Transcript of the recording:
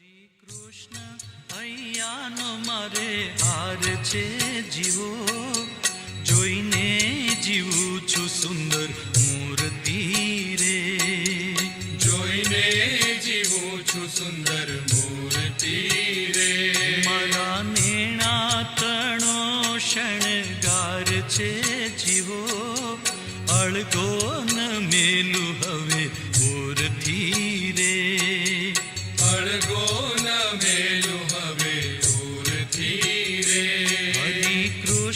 શ્રી કૃષ્ણ અહીંયાનો મારે હાર છે જીવો. જોઈને જીવું છું સુંદર મૂર્તિ રે. જોઈને જીવું છું સુંદર મૂર્તિ રે. મારા નેણા તણો શણગાર છે જીવો. અળગો ન મેલું